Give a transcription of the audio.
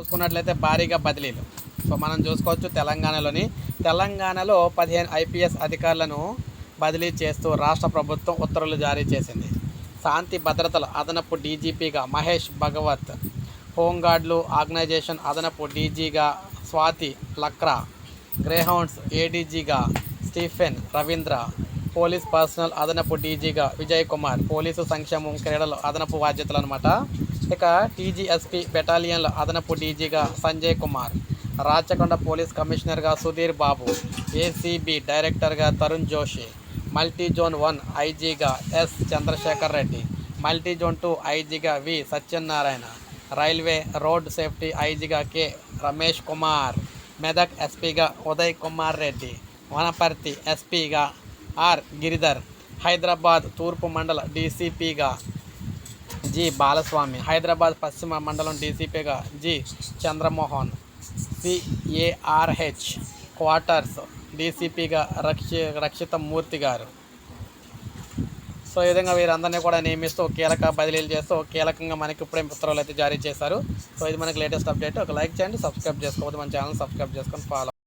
చూసుకున్నట్లయితే భారీగా బదిలీలు. సో మనం చూసుకోవచ్చు తెలంగాణలోని. తెలంగాణలో పదిహేను ఐపీఎస్ అధికారులను బదిలీ చేస్తూ రాష్ట్ర ప్రభుత్వం ఉత్తర్వులు జారీ చేసింది. శాంతి భద్రతల అదనపు డీజీపీగా మహేష్ భగవత్ హోంగార్డులు ఆర్గనైజేషన్ అదనపు డీజీగా స్వాతి లక్రా గ్రేహౌండ్స్ ఏడీజీగా స్టీఫెన్ రవీంద్ర పోలీస్ పర్సనల్ అదనపు డీజీగా విజయ్ కుమార్ పోలీసు సంక్షేమం క్రీడలు అదనపు బాధ్యతలు అనమాట ఇక టీజీఎస్పీ బెటాలియన్ల అదనపు డీజీగా సంజయ్ కుమార్ రాచకొండ పోలీస్ కమిషనర్గా సుధీర్ బాబు ఏసీబీ డైరెక్టర్గా Tarun Joshi multi zone one ఐజీగా S Chandrashekar Reddy multi zone two ఐజీగా V Satyanarayana railway road safety ఐజీగా K Ramesh Kumar Medak ఎస్పీగా ఉదయ్ కుమార్ రెడ్డి వనపర్తి ఎస్పీగా ఆర్ గిరిధర్ హైదరాబాద్ తూర్పు మండల డీసీపీగా జి బాలస్వామి హైదరాబాద్ పశ్చిమ మండలం డీసీపీగా G Chandramohan C A R H quarters డీసీపీగా రక్షి రక్షిత మూర్తి గారు. సో ఈ విధంగా వీరందరినీ కూడా నియమిస్తూ కీలక బదిలీలు చేస్తూ కీలకంగా మనకి ఇప్పుడే ఉత్తర్వులు అయితే జారీ చేశారు. సో ఇది మనకి లేటెస్ట్ అప్డేట్. ఒక లైక్ చేయండి సబ్స్క్రైబ్ చేసుకోవద్దు మన ఛానల్ సబ్స్క్రైబ్ చేసుకొని ఫాలో